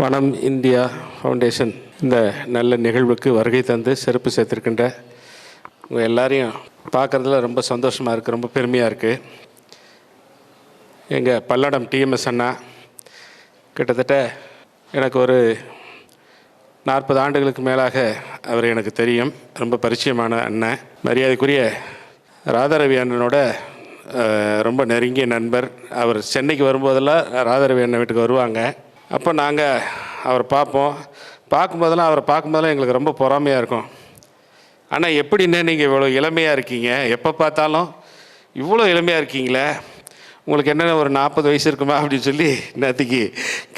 வனம் India foundation இந்த நல்ல நிகழ்வுக்கு வருகை தந்து சிறப்பு சேர்த்துருக்கின்ற உங்கள் எல்லாரையும் பார்க்குறதுல ரொம்ப சந்தோஷமாக இருக்குது ரொம்ப பெருமையாக இருக்குது எங்கள் பல்லடம் டிஎம்எஸ் அண்ணா கிட்டத்தட்ட எனக்கு ஒரு நாற்பது ஆண்டுகளுக்கு மேலாக அவர் எனக்கு தெரியும். ரொம்ப பரிச்சயமான அண்ணன் மரியாதைக்குரிய ராதாரவி அண்ணனோட ரொம்ப நெருங்கிய நண்பர். அவர் சென்னைக்கு வரும்போதெல்லாம் ராதாரவி அண்ணன் வீட்டுக்கு வருவாங்க. அப்போ நாங்கள் அவரை பார்ப்போம். பார்க்கும்போதெல்லாம் அவரை பார்க்கும்போதெல்லாம் எங்களுக்கு ரொம்ப பொறாமையாக இருக்கும். ஆனால் எப்படின்னு நீங்கள் இவ்வளோ இளமையாக இருக்கீங்க? எப்போ பார்த்தாலும் இவ்வளோ இளமையாக இருக்கீங்களே? உங்களுக்கு என்னென்ன ஒரு நாற்பது வயசு இருக்குமா அப்படின்னு சொல்லி நேற்றுக்கு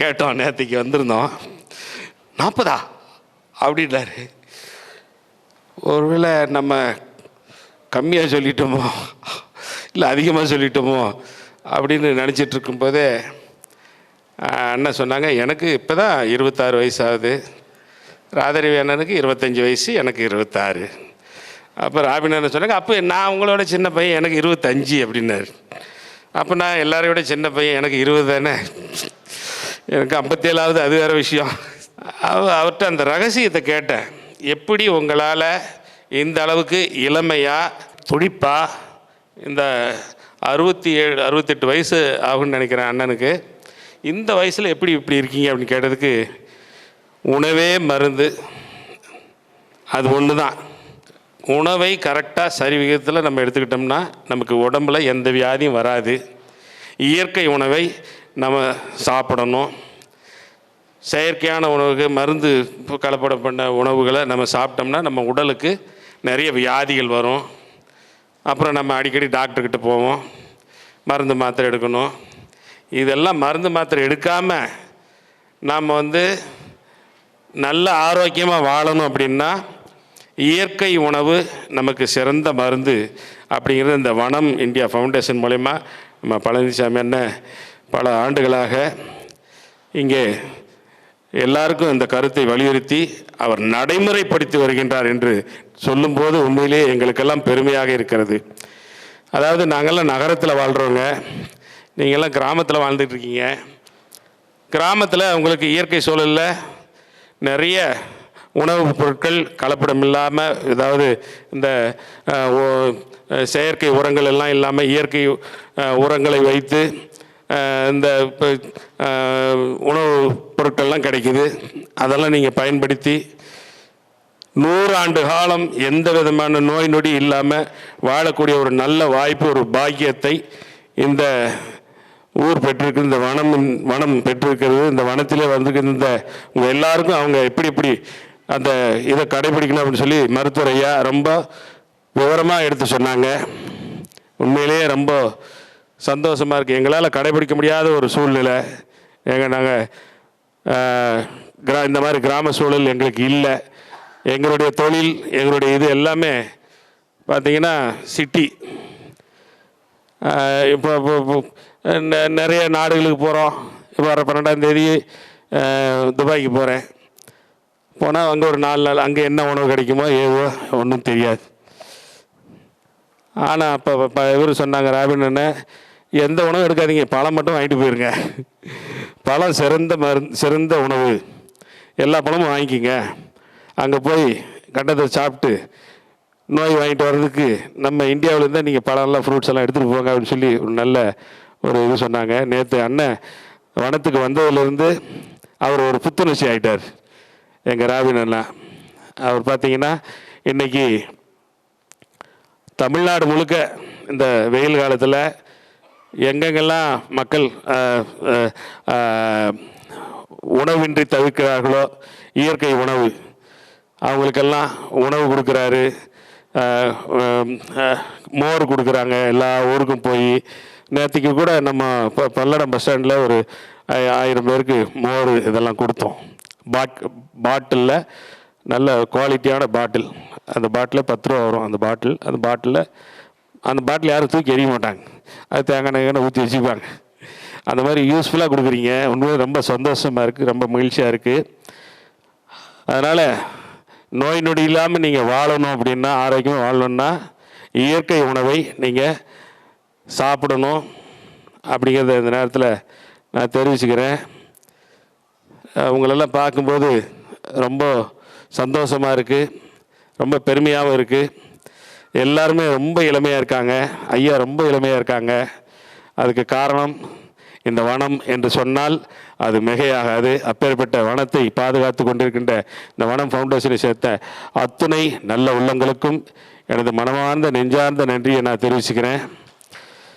கேட்டோம். நேற்றுக்கு வந்திருந்தோம். நாற்பதா? அப்படின்னாரு ஒருவேளை நம்ம கம்மியாக சொல்லிட்டோமோ? இல்லை அதிகமாக சொல்லிட்டோமோ? அப்படின்னு நினச்சிட்டு இருக்கும்போதே அண்ணன் சொன்னாங்க எனக்கு இப்போ தான் இருபத்தாறு வயசு ஆகுது ராதரவி அண்ணனுக்கு இருபத்தஞ்சி வயசு எனக்கு இருபத்தாறு. அப்போ ராபின் அண்ணன் சொன்னாங்க அப்போ நான் உங்களோட சின்ன பையன் எனக்கு இருபத்தஞ்சி அப்படின்னாரு. அப்போ நான் எல்லாரையோட சின்ன பையன் எனக்கு இருபது தானே? எனக்கு ஐம்பத்தேழாவது அது வேறு விஷயம். அவ அவர்கிட்ட அந்த ரகசியத்தை கேட்டேன் எப்படி உங்களால் இந்த அளவுக்கு இளமையாக துடிப்பாக இந்த அறுபத்தி ஏழு அறுபத்தெட்டு வயசு ஆகும்னு நினைக்கிறேன் அண்ணனுக்கு. இந்த வயசில் எப்படி இப்படி இருக்கீங்க அப்படின்னு கேட்டதுக்கு உணவே மருந்து. அது ஒன்று தான் உணவை கரெக்டாக சரி விகிதத்தில் நம்ம எடுத்துக்கிட்டோம்னா நமக்கு உடம்புல எந்த வியாதியும் வராது. இயற்கை உணவை நம்ம சாப்பிடணும். செயற்கையான உணவுக்கு மருந்து கலப்படம் பண்ண உணவுகளை நம்ம சாப்பிட்டோம்னா நம்ம உடலுக்கு நிறைய வியாதிகள் வரும். அப்புறம் நம்ம அடிக்கடி டாக்டர்கிட்ட போவோம். மருந்து மாத்திரை எடுக்கணும். இதெல்லாம் மருந்து மாத்திரை எடுக்காமல் நாம் வந்து நல்ல ஆரோக்கியமாக வாழணும் அப்படின்னா இயற்கை உணவு நமக்கு சிறந்த மருந்து அப்படிங்கிறது இந்த வனம் இந்தியா ஃபவுண்டேஷன் மூலயமா நம்ம பழனிசாமி என்ன பல ஆண்டுகளாக இங்கே எல்லாருக்கும் இந்த கருத்தை வலியுறுத்தி அவர் நடைமுறைப்படுத்தி வருகின்றார் என்று சொல்லும்போது உண்மையிலே எங்களுக்கெல்லாம் பெருமையாக இருக்கிறது. அதாவது நாங்கள்லாம் நகரத்தில் வாழ்கிறவங்க நீங்கள்லாம் கிராமத்தில் வாழ்ந்துட்டு இருக்கீங்க கிராமத்தில் உங்களுக்கு இயற்கை சூழலில் நிறைய உணவுப் பொருட்கள் கலப்படம் இல்லாமல் ஏதாவது இந்த ஓ- செயற்கை உரங்கள் எல்லாம் இல்லாமல் இயற்கை உரங்களை வைத்து இந்த இப்போ உணவு பொருட்கள்லாம் கிடைக்குது. அதெல்லாம் நீங்கள் பயன்படுத்தி நூறு ஆண்டு காலம் எந்த விதமான நோய் நொடி இல்லாமல் வாழக்கூடிய ஒரு நல்ல வாய்ப்பு ஒரு பாக்கியத்தை இந்த ஊர் பெற்றிருக்கு இந்த வனம் வனம் பெற்றிருக்கிறது இந்த வனத்திலே வந்துருக்கிற இந்த உங்கள் எல்லாருக்கும் அவங்க எப்படி எப்படி அந்த இதை கடைபிடிக்கணும் அப்படின்னு சொல்லி மருத்துவர் ஐயா ரொம்ப விவரமாக எடுத்து சொன்னாங்க. உண்மையிலேயே ரொம்ப சந்தோஷமாக இருக்குது எங்களால் கடைபிடிக்க முடியாத ஒரு சூழ்நிலை. எங்கள் நாங்கள் கிரா இந்த மாதிரி கிராம சூழல் எங்களுக்கு இல்லை. எங்களுடைய தொழில் எங்களுடைய இது எல்லாமே பார்த்திங்கன்னா சிட்டி இப்போ நிறைய நாடுகளுக்கு போகிறோம் இப்போ வர பன்னெண்டாம் தேதி துபாய்க்கு போகிறேன் போனால் அங்கே ஒரு நாலு நாள் அங்கே என்ன உணவு கிடைக்குமோ ஏதோ ஒன்றும் தெரியாது. ஆனால் அப்போ இப்போ இவர் சொன்னாங்க ராபின் அண்ணன் எந்த உணவும் எடுக்காதீங்க பழம் மட்டும் வாங்கிட்டு போயிருங்க. பழம் சிறந்த மருந்து சிறந்த உணவு. எல்லா பழமும் வாங்கிக்கிங்க. அங்கே போய் கண்டத்தை சாப்பிட்டு நோய் வாங்கிட்டு வர்றதுக்கு நம்ம இந்தியாவிலேருந்து நீங்கள் பழம்லாம் ஃப்ரூட்ஸ் எல்லாம் எடுத்துகிட்டு போங்க அப்படின்னு சொல்லி ஒரு நல்ல ஒரு இது சொன்னாங்க. நேற்று அண்ணன் வனத்துக்கு வந்ததுலேருந்து அவர் ஒரு புத்துணர்ச்சி ஆகிட்டார் எங்கள் ராவின் அண்ணா. அவர் பார்த்தீங்கன்னா இன்றைக்கி தமிழ்நாடு முழுக்க இந்த வெயில் காலத்தில் எங்கெங்கெல்லாம் மக்கள் உணவின்றி தவிர்க்கிறார்களோ இயற்கை உணவு அவங்களுக்கெல்லாம் உணவு கொடுக்குறாரு. மோர் கொடுக்குறாங்க. எல்லா ஊருக்கும் போய் நேற்றுக்கு கூட நம்ம இப்போ பல்லடம் பஸ் ஸ்டாண்டில் ஒரு ஆயிரம் பேருக்கு மோர் இதெல்லாம் கொடுத்தோம். பாட் பாட்டிலில் நல்ல குவாலிட்டியான பாட்டில் அந்த பாட்டில் பத்து ரூபா வரும் அந்த பாட்டில் அந்த பாட்டிலில் அந்த பாட்டில் யாரும் தூக்கி எறிய மாட்டாங்க. அது தேங்காய் நெய்யான ஊற்றி வச்சுப்பாங்க அந்த மாதிரி யூஸ்ஃபுல்லாக கொடுக்குறீங்க. உண்மையிலே ரொம்ப சந்தோஷமாக இருக்குது ரொம்ப மகிழ்ச்சியாக இருக்குது அதனால் நோய் நொடி இல்லாமல் நீங்கள் வாழணும் அப்படின்னா ஆரோக்கியமாக வாழணுன்னா இயற்கை உணவை நீங்கள் சாப்பிடணும் அப்படிங்கிறத இந்த நேரத்தில் நான் தெரிவிச்சுக்கிறேன். அவங்களெல்லாம் உங்களெல்லாம் பார்க்கும்போது ரொம்ப சந்தோஷமாக இருக்குது ரொம்ப பெருமையாகவும் இருக்குது எல்லாருமே ரொம்ப இளமையாக இருக்காங்க. ஐயா ரொம்ப இளமையாக இருக்காங்க. அதுக்கு காரணம் இந்த வனம் என்று சொன்னால் அது மிகையாகாது. அப்பேற்பட்ட வனத்தை பாதுகாத்து கொண்டிருக்கின்ற இந்த வனம் ஃபவுண்டேஷனை சேர்த்த அத்துணை நல்ல உள்ளங்களுக்கும் எனது மனமார்ந்த நெஞ்சார்ந்த நன்றியை நான் தெரிவிச்சுக்கிறேன்.